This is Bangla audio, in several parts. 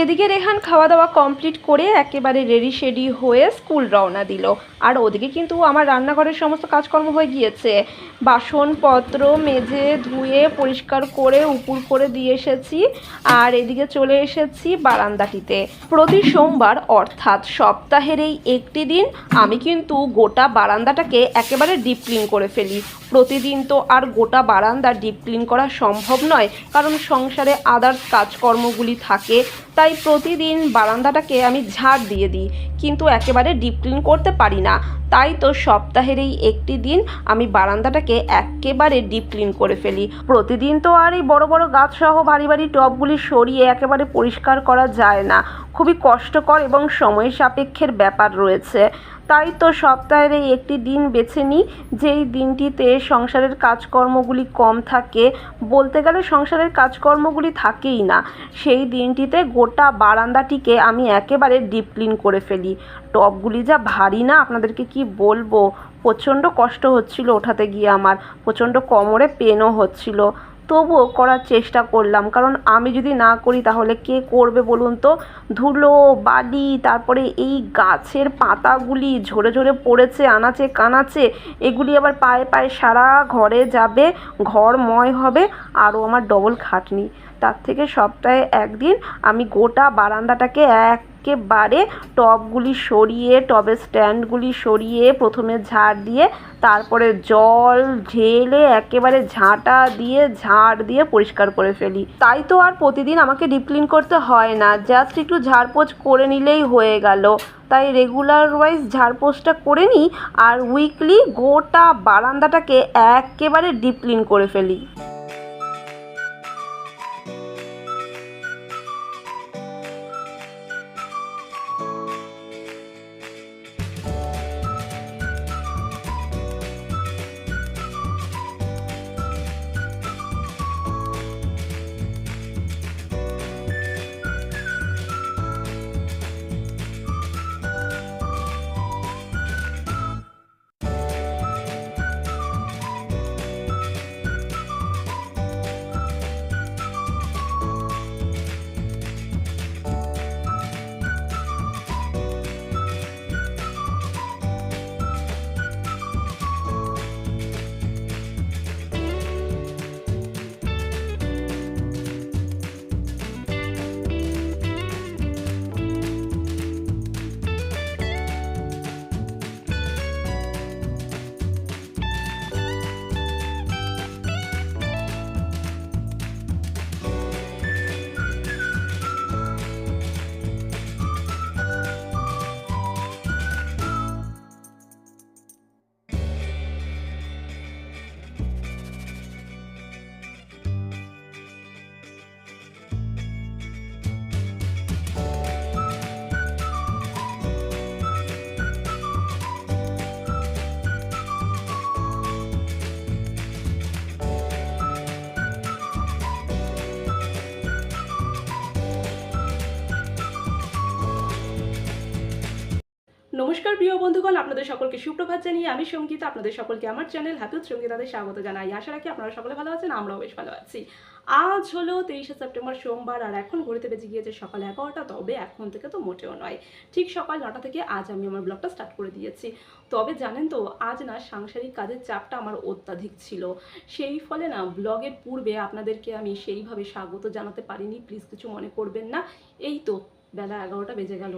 এদিকে রেহান খাওয়া দাওয়া কমপ্লিট করে একেবারে রেডি শেডি হয়ে স্কুল রওনা দিল। আর ওদিকে কিন্তু আমার রান্নাঘরের সমস্ত কাজকর্ম হয়ে গিয়েছে। বাসনপত্র মেজে ধুয়ে পরিষ্কার করে উপুর করে দিয়ে এসেছি আর এদিকে চলে এসেছি বারান্দাটিতে। প্রতি সোমবার অর্থাৎ সপ্তাহের এই একটি দিন আমি কিন্তু গোটা বারান্দাটাকে একেবারে ডিপ ক্লিন করে ফেলি। প্রতিদিন তো আর গোটা বারান্দা ডিপ ক্লিন করা সম্ভব নয়, কারণ সংসারে আদার্স কাজকর্মগুলি থাকে। তাই প্রতিদিন বারান্দাটাকে আমি ঝাড় দিয়ে দিই, কিন্তু একেবারে ডিপ ক্লিন করতে পারি না। তাই তো সপ্তাহের এই একটি দিন আমি বারান্দাটাকে একেবারে ডিপ ক্লিন করে ফেলি। প্রতিদিন তো আর এই বড় বড় গাছ সহ ভারী ভারী টবগুলি সরিয়ে একেবারে পরিষ্কার করা যায় না। খুবই কষ্টকর এবং সময় সাপেক্ষের ব্যাপার রয়েছে। তাই তো সপ্তাহের এই একটি দিন বেছে নিই, যেই দিনটিতে সংসারের কাজকর্মগুলি কম থাকে। বলতে গেলে সংসারের কাজকর্মগুলি থাকেই না। সেই দিনটিতে গোটা বারান্দাটিকে আমি একেবারে ডিপ ক্লিন করে ফেলি। টবগুলি যা ভারী না, আপনাদেরকে কি বলব? প্রচণ্ড কষ্ট হচ্ছিল ওঠাতে গিয়ে আমার, প্রচণ্ড কোমরে পেনও হচ্ছিল। তবুও করার চেষ্টা করলাম। কারণ আমি যদি না করি তাহলে কে করবে বলুন তো? ধুলো, বালি, তারপরে এই গাছের পাতাগুলি ঝরে ঝরে পড়েছে, আনাচে কানাচে। এগুলি আবার পায়ে পায়ে সারা ঘরে যাবে ঘর ময় হবে, আরও আমার ডবল খাটনি। তার থেকে সপ্তাহে একদিন আমি গোটা বারান্দাটাকে একেবারে টবগুলি সরিয়ে টবের স্ট্যান্ডগুলি সরিয়ে প্রথমে ঝাড় দিয়ে তারপরে জল ঢেলে একেবারে ঝাঁটা দিয়ে, ঝাড় দিয়ে পরিষ্কার করে ফেলি। তাই তো আর প্রতিদিন আমাকে ডিপ ক্লিন করতে হয় না, জাস্ট একটু ঝাড়পোছ করে নিলেই হয়ে গেল। তাই রেগুলার ওয়াইজ ঝাড়পোছটা করে নিই আর উইকলি গোটা বারান্দাটাকে একেবারে ডিপ ক্লিন করে ফেলি। নমস্কার, প্রিয় বন্ধুগণ, আপনাদের সকলকে সুপ্রভাত জানিয়ে আমি সঙ্গীতা। আপনাদের সকলকে আমার চ্যানেল হ্যাপি সঙ্গীতাদের স্বাগত জানাই। আশা রাখি আপনারা সকলে ভালো আছেন, আমরাও বেশ ভালো আছি। আজ হলো তেইশে সেপ্টেম্বর, সোমবার, আর এখন ঘড়িতে বেজে গিয়েছে সকাল এগারোটা, তবে এখন থেকে তো মোটেও নয়। ঠিক সকাল নটা থেকে আজ আমি আমার ব্লগটা স্টার্ট করে দিয়েছি। তবে জানেন তো, আজ না সাংসারিক কাজের চাপটা আমার অত্যাধিক ছিল। সেই ফলে না ব্লগের পূর্বে আপনাদেরকে আমি সেইভাবে স্বাগত জানাতে পারিনি। প্লিজ কিছু মনে করবেন না। এই তো, বেলা এগারোটা বেজে গেল।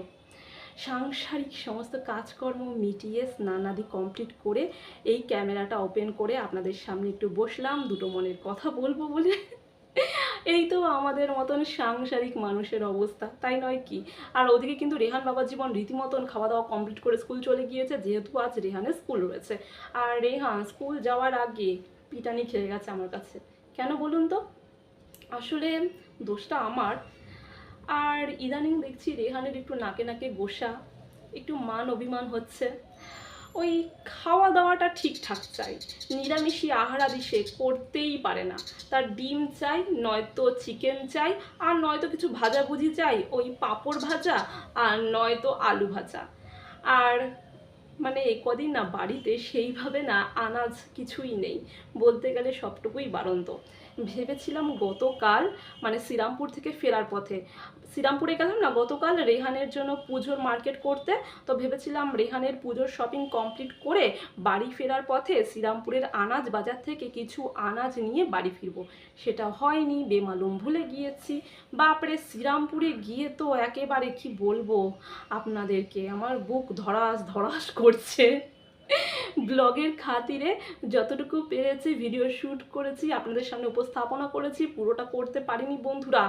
সাংসারিক সমস্ত কাজকর্ম মিটিয়ে স্নানাদি কমপ্লিট করে এই ক্যামেরাটা ওপেন করে আপনাদের সামনে একটু বসলাম, দুটো মনের কথা বলব বলে। এই তো আমাদের মতন সাংসারিক মানুষের অবস্থা, তাই নয় কি? আর ওদিকে কিন্তু রেহান বাবার জীবন রীতিমতন খাওয়া দাওয়া কমপ্লিট করে স্কুল চলে গিয়েছে, যেহেতু আজ রেহানের স্কুল রয়েছে। আর রেহান স্কুল যাওয়ার আগে পিটানি খেয়ে গেছে আমার কাছে। কেন বলুন তো? আসলে দোষটা আমার। আর ইদানিং দেখছি রেহানের একটু নাকে নাকে গোসা, একটু মান অভিমান হচ্ছে। ওই খাওয়া দাওয়াটা ঠিকঠাক চাই নিরামিষি আহারাদি সে করতেই পারে না। তার ডিম চাই, নয়তো চিকেন চাই, আর নয়তো কিছু ভাজাভুজি চাই, ওই পাঁপড় ভাজা আর নয়তো আলু ভাজা। আর মানে এই কদিন না বাড়িতে সেইভাবে না আনাজ কিছুই নেই। বলতে গেলে সবটুকুই বাড়ন্ত। ভেবেছিলাম গতকাল মানে শ্রীরামপুর থেকে ফেরার পথে। শ্রীরামপুরে গেলাম না, গতকাল রেহানের জন্য পুজোর মার্কেট করতে। তো ভেবেছিলাম রেহানের পুজোর শপিং কমপ্লিট করে বাড়ি ফেরার পথে শ্রীরামপুরের আনাজ বাজার থেকে কিছু আনাজ নিয়ে বাড়ি ফিরবো। সেটা হয়নি, বেমালুম ভুলে গিয়েছি। বাপরে, শ্রীরামপুরে গিয়ে তো একেবারে কি বলব? আপনাদেরকে আমার বুক ধরাস ধরাস করছে ব্লগের খাতিরে যতটুকু পেরেছি ভিডিও শ্যুট করেছি, আপনাদের সামনে উপস্থাপনা করেছি, পুরোটা করতে পারিনি বন্ধুরা।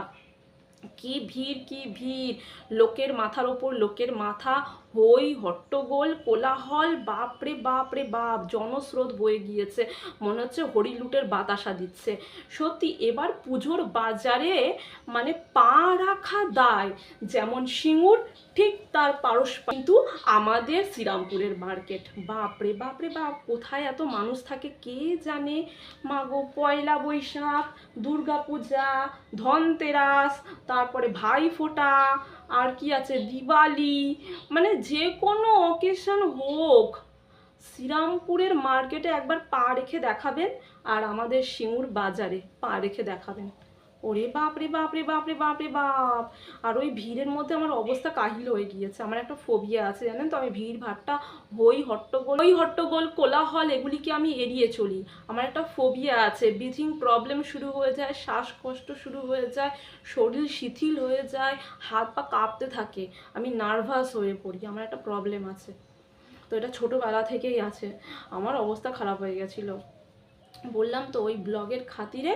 কি ভিড় কি ভিড়? লোকের মাথার ওপর লোকের মাথা হই হট্টগোল, কোলাহল, বাপরে বাপরে, বাপ, জনস্রোত বয়ে গিয়েছে। মনে হচ্ছে হরিলুটের বাতাসা দিচ্ছে। সত্যি, এবার পুজোর বাজারে মানে পা রাখা দায়। যেমন সিঙ্গুর, ঠিক তার পারস কিন্তু আমাদের শ্রীরামপুরের মার্কেট। বাপরে বাপরে, বাপ, কোথায় এত মানুষ থাকে কে জানে? মাগো, পয়লা বৈশাখ দুর্গা পূজা ধনতেরাস, তারপরে ভাইফোঁটা আর কি আছে? দিওয়ালি মানে যে কোনো অকেশন হোক। শ্রীরামপুরের মার্কেটে একবার পা রেখে দেখাবেন আর আমাদের সিঙ্গুর বাজারে পা রেখে দেখাবেন। ওরে বাপ রে বাপ রে বাপ রে বাপ রে বাপ। আর ওই ভিড়ের মধ্যে আমার অবস্থা কাহিল হয়ে গিয়েছে। আমার একটা ফোবিয়া আছে, জানেন তো? আমি ভিড় ভাট্টা হই, হট্টগোল ওই হট্টগোল, কোলাহল, এগুলিকে আমি এড়িয়ে চলি। আমার একটা ফোবিয়া আছে। ব্রিথিং প্রবলেম শুরু হয়ে যায়, শ্বাসকষ্ট শুরু হয়ে যায়, শরীর শিথিল হয়ে যায়, হাত পা কাঁপতে থাকে। আমি নার্ভাস হয়ে পড়ি। আমার একটা প্রবলেম আছে। তো এটা ছোটোবেলা থেকেই আছে। আমার অবস্থা খারাপ হয়ে গেছিল। বললাম তো ওই ব্লগের খাতিরে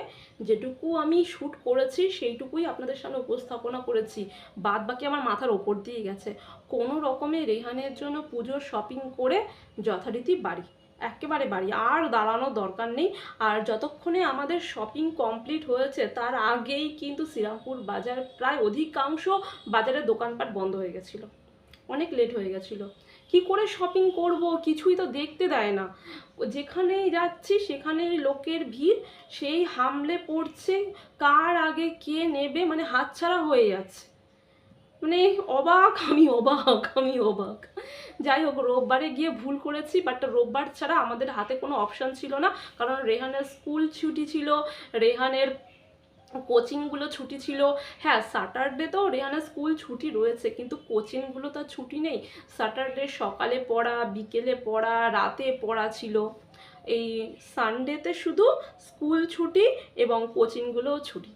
যেটুকু আমি শ্যুট করেছি, সেইটুকুই আপনাদের সামনে উপস্থাপনা করেছি। বাদ বাকি আমার মাথার ওপর দিয়ে গেছে। কোনো রকমে রেহানের জন্য পুজোর শপিং করে যথারীতি বাড়ি, একেবারে বাড়ি। আর দাঁড়ানোর দরকার নেই। আর যতক্ষণে আমাদের শপিং কমপ্লিট হয়েছে, তার আগেই কিন্তু শ্রীরামপুর বাজার প্রায় অধিকাংশ বাজারের দোকানপাট বন্ধ হয়ে গেছিল। অনেক লেট হয়ে গেছিল। কি করে শপিং করব? কিছুই তো দেখতে দেয় না। যেখানেই যাচ্ছি, সেখানেই লোকের ভিড়, সেই হামলে পড়ছে, কার আগে কে নেবে মানে হাতছাড়া হয়ে যাচ্ছে। মানে অবাক, আমি অবাক আমি অবাক। যাই হোক, রোববারে গিয়ে ভুল করেছি বাট রোববার ছাড়া আমাদের হাতে কোনো অপশান ছিল না, কারণ রেহানের স্কুল ছুটি ছিল, রেহানের কোচিংগুলো ছুটি ছিল। হ্যাঁ স্যাটারডে তো রেহানের স্কুল ছুটি রয়েছে, কিন্তু কোচিংগুলো তো ছুটি নেই। স্যাটারডে সকালে পড়া, বিকেলে পড়া, রাতে পড়া ছিল। এই সানডেতে শুধু স্কুল ছুটি এবং কোচিংগুলোও ছুটি।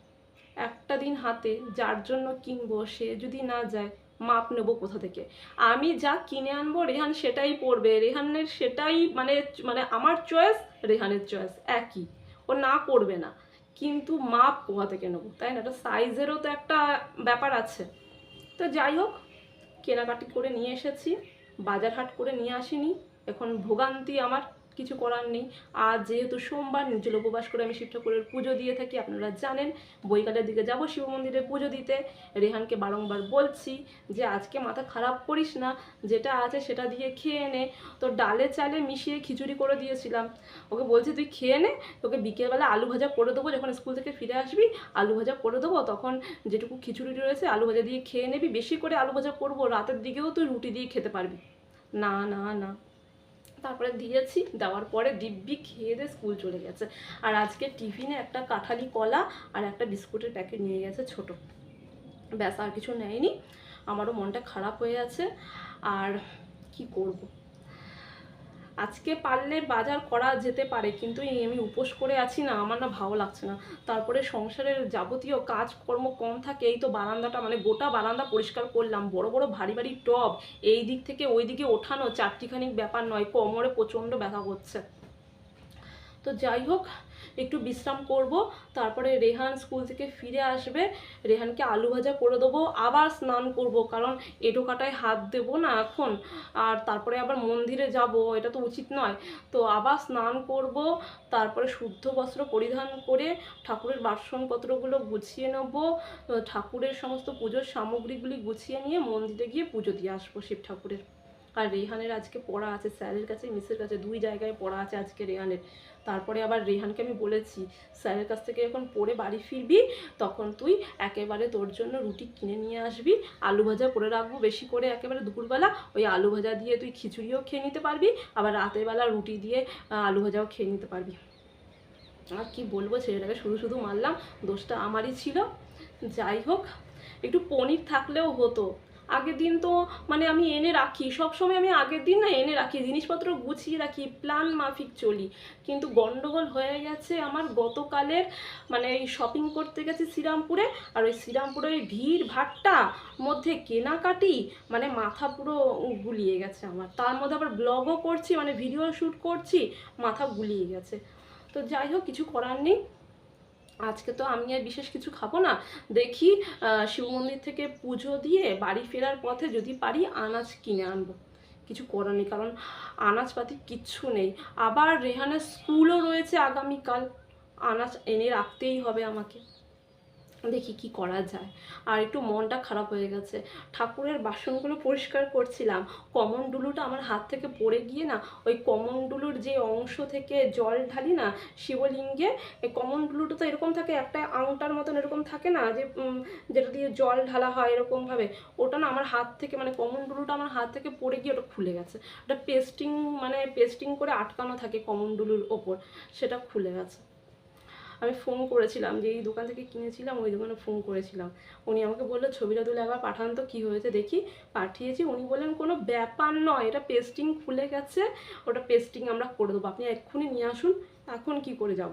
একটা দিন হাতে, যার জন্য কিনবো সে যদি না যায়, মাপ নেব কোথা থেকে? আমি যা কিনে আনব রেহান সেটাই পড়বে রেহানের সেটাই মানে মানে আমার চয়েস রেহানের চয়েস একই। ও না করবে না। কিন্তু মাপ কোথা থেকে নেব, তাই না? এটা সাইজেরও তো একটা ব্যাপার আছে। তো যাই হোক, কেনাকাটি করে নিয়ে এসেছি বাজার হাট করে নিয়ে আসিনি, এখন ভোগান্তি আমার। কিছু করার নেই। আর যেহেতু সোমবার, নির্জল উপবাস করে আমি শিব ঠাকুরের পুজো দিয়ে থাকি, আপনারা জানেন, বৈকালের দিকে যাব শিব মন্দিরে পুজো দিতে। রেহানকে বারংবার বলছি যে, আজকে মাথা খারাপ করিস না, যেটা আছে সেটা দিয়ে খেয়ে নে। তো ডালে চালে মিশিয়ে খিচুড়ি করে দিয়েছিলাম। ওকে বলছি, তুই খেয়ে নে, তোকে বিকেলবেলা আলু ভাজা করে দেবো, যখন স্কুল থেকে ফিরে আসবি, আলু ভাজা করে দেবো, তখন যেটুকু খিচুড়ি রয়েছে, আলু ভাজা দিয়ে খেয়ে নেবি, বেশি করে আলু ভাজা করব, রাতের দিকেও তুই রুটি দিয়ে খেতে পারবি। না না না। তারপরে দিয়েছি, দেওয়ার পরে দিব্যি খেয়ে দিয়ে স্কুল চলে গেছে। আর আজকে টিফিনে একটা কাঁঠালি কলা আর একটা বিস্কুটের প্যাকেট নিয়ে গেছে ছোট। ব্যাস, আর কিছু নেয়নি। আমারও মনটা খারাপ হয়ে আছে। আর কি করব। আজকে পারলে বাজার করা যেতে পারে, কিন্তু এই আমি উপোস করে আছি না, আমার না ভালো লাগছে না। তারপরে সংসারের যাবতীয় কাজকর্ম কম থাকে, এই তো বারান্দাটা মানে গোটা বারান্দা পরিষ্কার করলাম, বড় বড় ভারী ভারী টব, এই দিক থেকে ওই দিকে ওঠানো, চারটিখানিক ব্যাপার নয়, কোমরে প্রচণ্ড ব্যথা করছে। তো যাই হোক একটু বিশ্রাম করব, তারপরে রেহান স্কুল থেকে ফিরে আসবে। রেহানকে আলু ভাজা করে দেবো, আবার স্নান করব কারণ এটো কাটায় হাত দেবো না এখন। আর তারপরে আবার মন্দিরে যাব, এটা তো উচিত নয়। তো আবার স্নান করব, তারপরে শুদ্ধ বস্ত্র পরিধান করে ঠাকুরের বাসনপত্রগুলো গুছিয়ে নেব, ঠাকুরের সমস্ত পুজোর সামগ্রীগুলি গুছিয়ে নিয়ে মন্দিরে গিয়ে পুজো দিয়ে আসব শিব ঠাকুরের। আর রেহানের আজকে পড়া আছে, স্যারের কাছে, মিসের কাছে, দুই জায়গায় পড়া আছে আজকে রেহানের। তারপরে আবার রেহানকে আমি বলেছি, স্যারের কাছ থেকে যখন পড়ে বাড়ি ফিরবি, তখন তুই একেবারে তোর জন্য রুটি কিনে নিয়ে আসবি, আলু ভাজা করে রাখব বেশি করে একেবারে দুপুরবেলা, ওই আলু ভাজা দিয়ে তুই খিচুড়িও খেয়ে নিতে পারবি, আবার রাতের বেলা রুটি দিয়ে আলু ভাজাও খেয়ে নিতে পারবি। আর কি বলব, ছেলেটাকে শুধু শুধু মারলাম, দোষটা আমারই ছিল। যাই হোক, একটু পনির থাকলেও হতো। আগের দিন তো মানে আমি এনে রাখি, সব সময় আমি আগের দিন না এনে রাখি, জিনিসপত্র গুছিয়ে রাখি, প্ল্যান মাফিক চলি। কিন্তু গন্ডগোল হয়ে গেছে আমার গতকালের মানে এই শপিং করতে গেছি শ্রীরামপুরে, আর ওই শ্রীরামপুরে ওই ভিড় ভাট্টা মধ্যে কেনাকাটি মানে মাথা পুরো গুলিয়ে গেছে আমার। তার মধ্যে আবার ব্লগও করছি মানে ভিডিও শ্যুট করছি, মাথা গুলিয়ে গেছে। তো যাই হোক, কিছু করার নেই। আজকে তো আমি আর বিশেষ কিছু খাব না। দেখি শিব মন্দির থেকে পুজো দিয়ে বাড়ি ফেরার পথে যদি পারি আনাজ কিনে আনব। কিছু করার নেই, কারণ আনাজপাতি কিচ্ছু নেই। আবার রেহানের স্কুলও রয়েছে আগামীকাল। আনাজ এনে রাখতেই হবে আমাকে। দেখি কি করা যায়। আর একটু মনটা খারাপ হয়ে গেছে। ঠাকুরের বাসনগুলো পরিষ্কার করছিলাম। কমন ডুলুটা আমার হাত থেকে পড়ে গিয়ে না, ওই কমন ডুলুর যে অংশ থেকে জল ঢালি না, শিবলিঙ্গে কমন ডুলুটা তো এরকম থাকে, একটা আংটার মতন এরকম থাকে না যে যেটা দিয়ে জল ঢালা হয় এরকমভাবে, ওটা না আমার হাত থেকে মানে কমন ডুলুটা আমার হাত থেকে পড়ে গিয়ে ওটা খুলে গেছে। ওটা পেস্টিং মানে পেস্টিং করে আটকানো থাকে কমন ডুলুর ওপর, সেটা খুলে গেছে। আমি ফোন করেছিলাম যে, এই দোকান থেকে কিনেছিলাম, ওই দোকানে ফোন করেছিলাম। উনি আমাকে বলল, ছবিটা তুলে একবার পাঠান তো, কী হয়েছে দেখি। পাঠিয়েছি, উনি বললেন, কোনো ব্যাপার নয়, এটা পেস্টিং খুলে গেছে, ওটা পেস্টিং আমরা করে দেবো। আপনি এক্ষুনি নিয়ে আসুন, এখন কি করে যাব?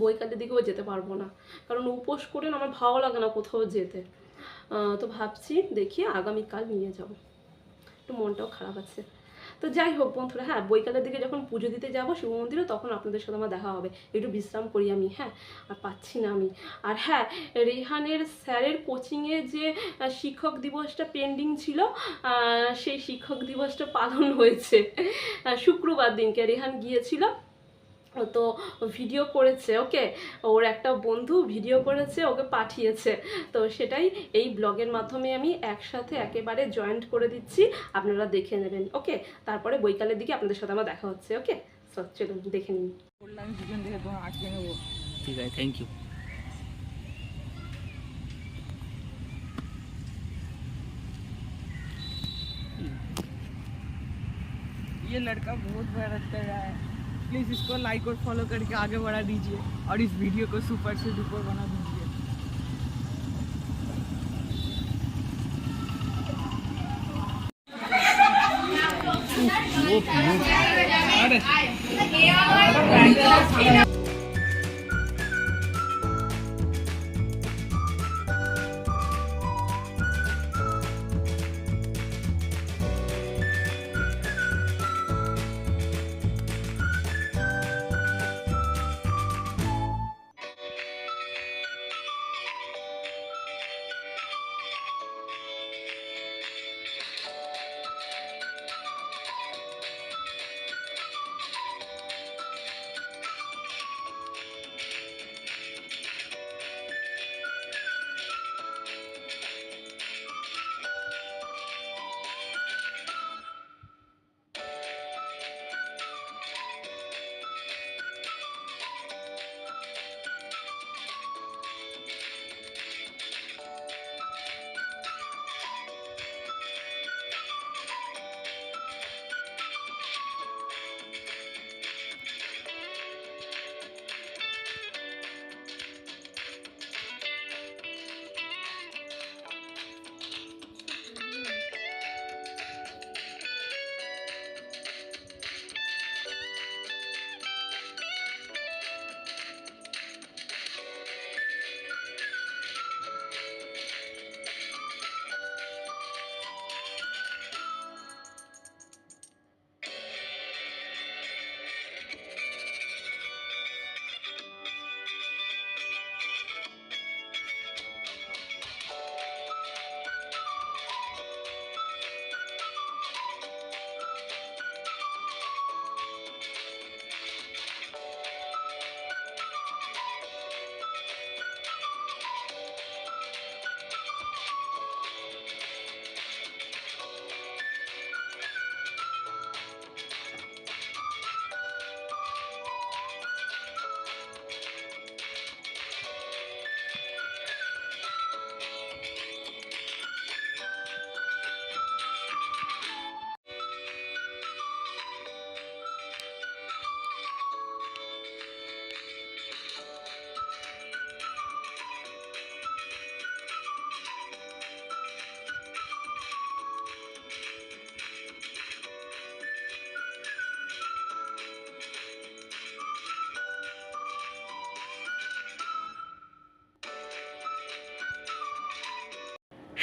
বইকালের দিকেও যেতে পারব না, কারণ উপোস করে আমার ভালো লাগে না কোথাও যেতে। তো ভাবছি, দেখি আগামীকাল নিয়ে যাব। একটু মনটাও খারাপ আছে। তো যাই হোক বন্ধুরা হ্যাঁ বৈকালের দিকে যখন পুজো দিতে যাব শিব মন্দিরে, তখন আপনাদের সাথে আমার দেখা হবে। একটু বিশ্রাম করি আমি হ্যাঁ আর পাচ্ছি না আমি। আর হ্যাঁ রেহানের স্যারের কোচিংয়ে যে শিক্ষক দিবসটা পেন্ডিং ছিল সেই শিক্ষক দিবসটা পালন হয়েছে শুক্রবার দিনকে। রেহান গিয়েছিল তো ভিডিও করেছে ওকে ওর একটা বন্ধু ভিডিও করেছে ওকে পাঠিয়েছে তো সেটাই এই ব্লগের মাধ্যমে আমি একসাথে একেবারে জয়েন্ট করে দিচ্ছি আপনারা দেখে নেবেন ওকে তারপরে বৈকালের দিকে আপনাদের সাথে আমার দেখা হচ্ছে ওকে সো চলুন দেখে নিন বললাম দুজন থেকে তোমার আটকে নেবো ठीक है थैंक यू ये लड़का बहुत मेहनत कर रहा है प्लीज़ इसको लाइक और फॉलो करके आगे बढ़ा दीजिए और इस वीडियो को सुपर से सुपर बना दीजिए। अरे।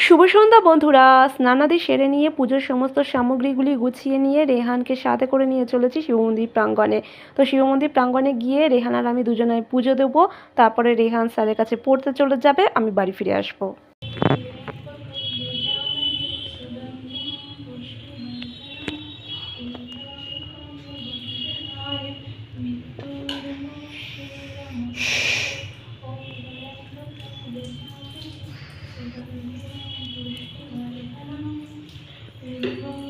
শুভ সন্ধ্যা বন্ধুরা। স্নানাদি সেরে নিয়ে পুজোর সমস্ত সামগ্রীগুলি গুছিয়ে নিয়ে রেহানকে সাথে করে নিয়ে চলেছি শিব মন্দির প্রাঙ্গণে। তো শিব মন্দির প্রাঙ্গণে গিয়ে রেহান আর আমি দুজনে পুজো দেবো। তারপরে রেহান স্যারের কাছে পড়তে চলে যাবে, আমি বাড়ি ফিরে আসব। beautiful.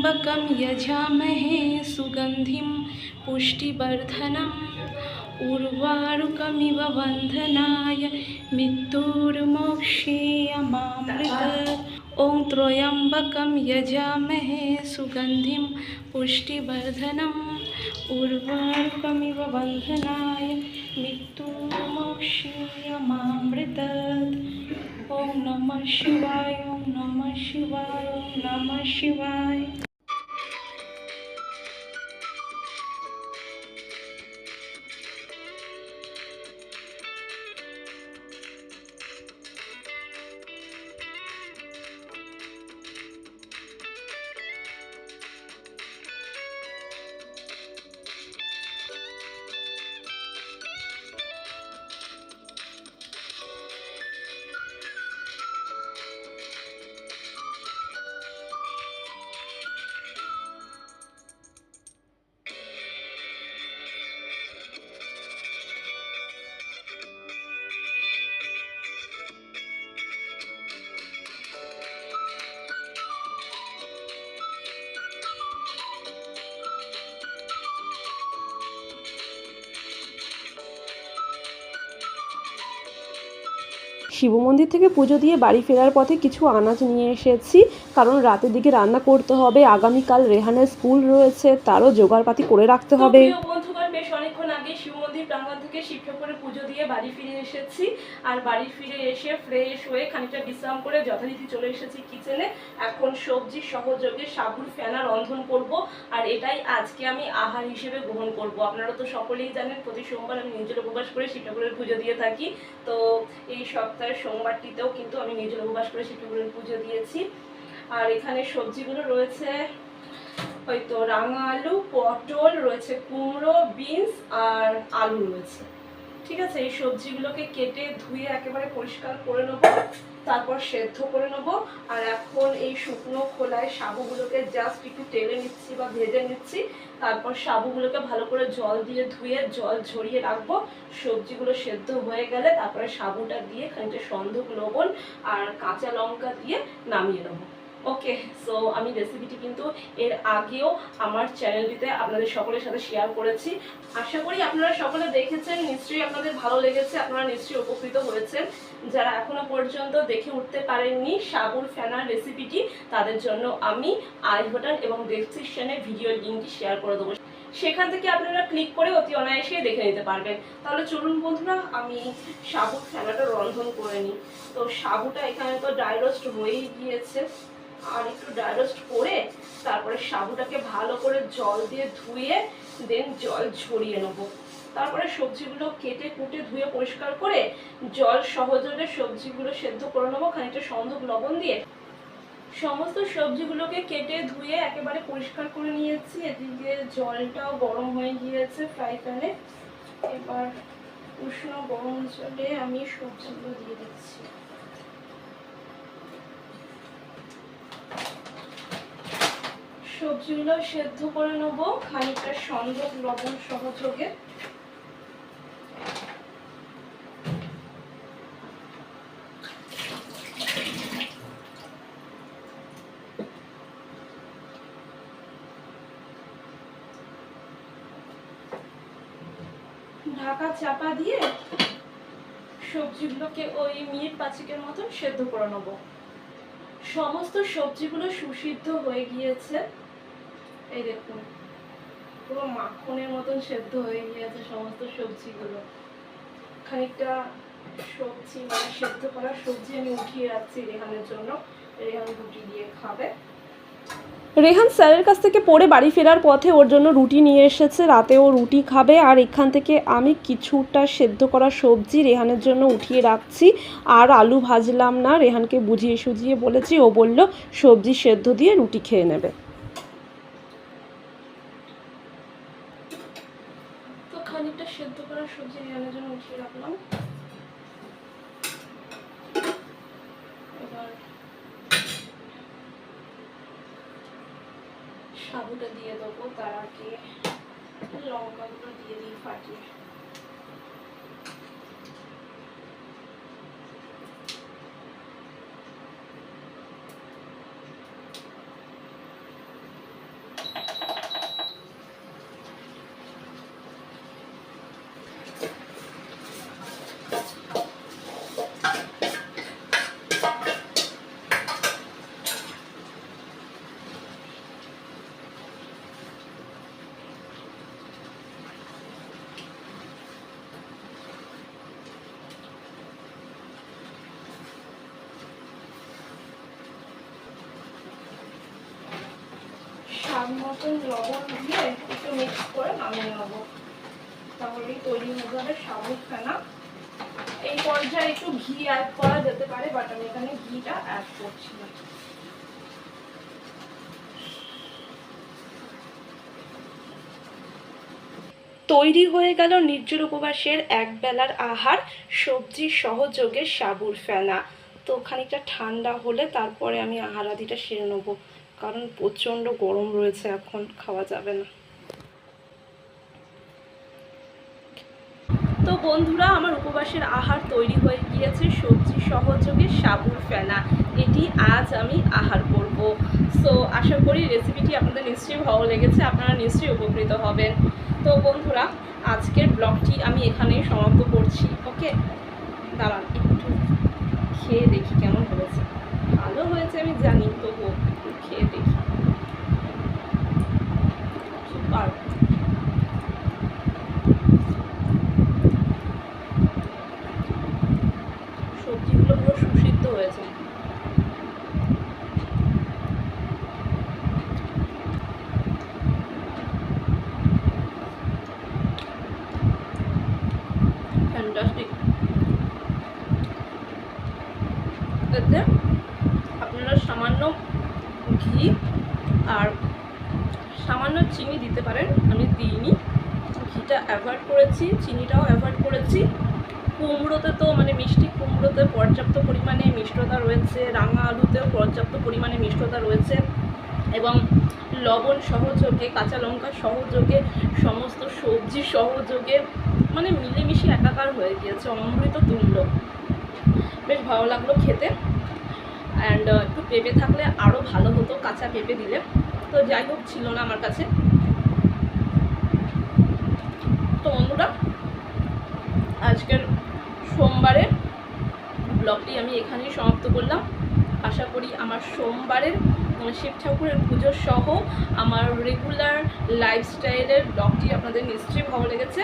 त्र्यम्बकं यजामहे सुगन्धिं पुष्टिवर्धनम्। उर्वारुकमिव बन्धनाय मृत्युर्मोक्षीयमामृत ॐ त्र्यम्बकं यजामहे सुगन्धिं पुष्टिवर्धनम्। उर्वारुकमिव बन्धनाय मृत्युर्मोक्षीयमामृत ॐ नमः शिवाय, ॐ नमः शिवाय, ॐ नमः शिवाय। শিব মন্দির থেকে পুজো দিয়ে বাড়ি ফেরার পথে কিছু আনাজ নিয়ে এসেছি। কারণ রাতের দিকে রান্না করতে হবে। আগামীকাল রেহানের স্কুল রয়েছে। তারও জোগাড়পাতি করে রাখতে হবে। প্রাঙ্গণ থেকে শিব ঠাকুরের পুজো দিয়ে বাড়ি ফিরে এসেছি। আর বাড়ি ফিরে এসে ফ্রেশ হয়ে খানিকটা বিশ্রাম করে যথারীতি চলে এসেছি কিচেনে এখন সবজি সহযোগে সাবুর ফেনা রন্ধন করব, আর এটাই আজকে আমি আহার হিসেবে গ্রহণ করব। আপনারা তো সকলেই জানেন, প্রতি সোমবার আমি নিজের উপবাস করে শিব ঠাকুরের পুজো দিয়ে থাকি। তো এই সপ্তাহের সোমবারটিতেও কিন্তু আমি নিজের উপবাস করে শিব ঠাকুরের পুজো দিয়েছি। আর এখানে সবজিগুলো রয়েছে। হয়তো রাঙা আলু, পটল রয়েছে, কুমড়ো বিনস আর আলু রয়েছে। ঠিক আছে, এই সবজিগুলোকে কেটে ধুয়ে একেবারে পরিষ্কার করে নেব, তারপর সেদ্ধ করে নেব, আর এখন এই শুকনো খোলায় সাবুগুলোকে জাস্ট একটু টেলে নিচ্ছি বা ভেজে নিচ্ছি, তারপর সাবুগুলোকে ভালো করে জল দিয়ে ধুয়ে জল ঝরিয়ে রাখব। সবজিগুলো সেদ্ধ হয়ে গেলে তারপরে সাবুটা দিয়ে খানিকটা সন্ধক লবণ আর কাঁচা লঙ্কা দিয়ে নামিয়ে নেব। ওকে সো আমি রেসিপিটি কিন্তু এর আগেও আমার চ্যানেলটিতে আপনাদের সকলের সাথে শেয়ার করেছি। আশা করি আপনারা সকলে দেখেছেন, নিশ্চয়ই আপনাদের ভালো লেগেছে, আপনারা নিশ্চয়ই উপকৃত হয়েছেন। যারা এখনও পর্যন্ত দেখে উঠতে পারেননি সাবুর ফেনার রেসিপিটি তাদের জন্য আমি আই বাটন এবং ডেসক্রিপশনে ভিডিও লিঙ্কটি শেয়ার করে দেবো। সেখান থেকে আপনারা ক্লিক করে অতি অনায়াসে দেখে নিতে পারবেন। তাহলে চলুন বন্ধুরা, আমি সাবুর ফেনাটা রন্ধন করে নিই। তো সাবুটা এখানে তো ড্রাই রোস্ট হয়েই গিয়েছে। আর একটু ড্রাই রোস্ট করে তারপরে সাবুটাকে ভালো করে জল দিয়ে ধুয়ে দেন জল ঝরিয়ে নেব। তারপরে সবজিগুলো কেটে কুটে ধুয়ে পরিষ্কার করে জল সহযোগে সবজিগুলো সেদ্ধ করে নেব, খানিকটা সন্ধক লবণ দিয়ে। সমস্ত সবজিগুলোকে কেটে ধুয়ে একেবারে পরিষ্কার করে নিয়েছি। এদিকে জলটাও গরম হয়ে গিয়েছে ফ্রাই প্যানে এবার উষ্ণ গরম জলে আমি সবজিগুলো দিয়ে দিচ্ছি। সবজিগুলো সেদ্ধ করে নেব, খানিকটা সংযোগ লবণ সহযোগে ঢাকা চাপা দিয়ে সবজিগুলোকে ওই মিনিট পাঁচেকের মতন সেদ্ধ করে নেব। সমস্ত সবজিগুলো সুসিদ্ধ হয়ে গিয়েছে। এই দেখুন, পুরো মাখনের মতন সেদ্ধ হয়ে গিয়েছে সমস্ত সবজিগুলো। খানিকটা সবজি মানে সেদ্ধ করা সবজি আমি উঠিয়ে রাখছি রেহানের জন্য। রেহান রুটি দিয়ে খাবে। রেহান স্যারের কাছ থেকে পড়ে বাড়ি ফেরার পথে ওর জন্য রুটি নিয়ে এসেছে, রাতে ও রুটি খাবে। আর এখান থেকে আমি কিছুটা সেদ্ধ করা সবজি রেহানের জন্য উঠিয়ে রাখছি। আর আলু ভাজলাম না, রেহানকে বুঝিয়ে সুঝিয়ে বলেছি, ও বলল, সবজি সেদ্ধ দিয়ে রুটি খেয়ে নেবে তো খানিকটা সেদ্ধ করা সবজি রেহানের জন্য উঠিয়ে রাখলাম এবার সাবুটা দিয়ে দেবো তার আগে লঙ্কাগুলো দিয়ে দিই ফাটিয়ে স্বাদ মতন লবণ দিয়ে একটু মিক্স করে নামিয়ে নেব। তাহলেই তৈরি হয়ে যাবে ফেনা এই পর্যায়ে একটু ঘি অ্যাড করা যেতে পারে বাট আমি এখানে ঘিটা অ্যাড করছি না। তৈরি হয়ে গেল নির্জর উপবাসের এক বেলার আহার, সবজি সহযোগে সাবুর ফেনা। তো খানিকটা ঠান্ডা হলে তারপরে আমি আহার আদিটা সেরে নেব। কারণ প্রচণ্ড গরম রয়েছে, এখন খাওয়া যাবে না। তো বন্ধুরা, আমার উপবাসের আহার তৈরি হয়ে গিয়েছে, সবজি সহযোগে সাবুর ফেনা। এটি আজ আমি আহার করব। সো আশা করি রেসিপিটি আপনাদের নিশ্চয়ই ভালো লেগেছে, আপনারা নিশ্চয়ই উপকৃত হবেন। তো বন্ধুরা, আজকের ব্লগটি আমি এখানেই সমাপ্ত করছি। ওকে দাঁড়ান, একটু খেয়ে দেখি কেমন হয়েছে। ভালো হয়েছে আমি জানি, তবুও একটু খেয়ে দেখি সুপার সবজিগুলো পুরো সুসিদ্ধ হয়েছে। ফ্যান্টাস্টিক এতে আপনারা সামান্য ঘি আর সামান্য চিনি দিতে পারেন, আমি দিইনি। ঘিটা অ্যাভয়েড করেছি, চিনিটাও অ্যাভয়েড করেছি। কুমড়োতে তো মানে মিষ্টি কুমড়োতে পর্যাপ্ত পরিমাণে মিষ্টতা রয়েছে, রাঙা আলুতেও পর্যাপ্ত পরিমাণে মিষ্টতা রয়েছে এবং লবণ সহযোগে, কাঁচা লঙ্কা সহযোগে, সমস্ত সবজি সহযোগে মানে মিলেমিশে একাকার হয়ে গিয়েছে অমৃত তুল্য। বেশ ভালো লাগল খেতে। অ্যান্ড একটু পেঁপে থাকলে আরও ভালো হতো, কাঁচা পেঁপে দিলে। তো যাই হোক, ছিল না আমার কাছে। তো বন্ধুরা, আজকের সোমবারের ব্লগটি আমি এখানেই সমাপ্ত করলাম। আশা করি আমার সোমবারের শিব ঠাকুরের পুজো সহ আমার রেগুলার লাইফস্টাইলের ব্লগটি আপনাদের নিশ্চয়ই ভালো লেগেছে।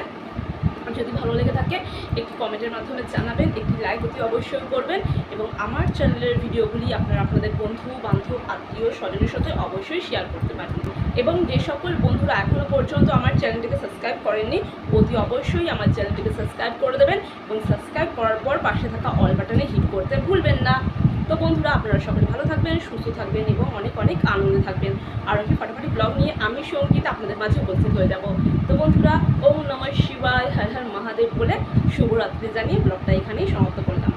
যদি ভালো লেগে থাকে, একটি কমেন্টের মাধ্যমে জানাবেন, একটি লাইক অতি অবশ্যই করবেন এবং আমার চ্যানেলের ভিডিওগুলি আপনারা আপনাদের বন্ধু, বান্ধব, আত্মীয়, স্বজনের সাথে অবশ্যই শেয়ার করতে পারেন। এবং যে সকল বন্ধুরা এখনও পর্যন্ত আমার চ্যানেলটিকে সাবস্ক্রাইব করেননি, অতি অবশ্যই আমার চ্যানেলটিকে সাবস্ক্রাইব করে দেবেন এবং সাবস্ক্রাইব করার পর পাশে থাকা অল বাটনে হিট করতে ভুলবেন না। তো বন্ধুরা, আপনারা সকলে ভালো থাকবেন, সুস্থ থাকবেন এবং অনেক অনেক আনন্দে থাকবেন। আর একটি ফাটাফাটি ব্লগ নিয়ে আমি সংগীত আপনাদের মাঝে উপস্থিত হয়ে যাব। তো বন্ধুরা, ওম নমঃ শিবায়, হর হর মহাদেব বলে শুভরাত্রি জানিয়ে ব্লগটা এখানেই সমাপ্ত করলাম।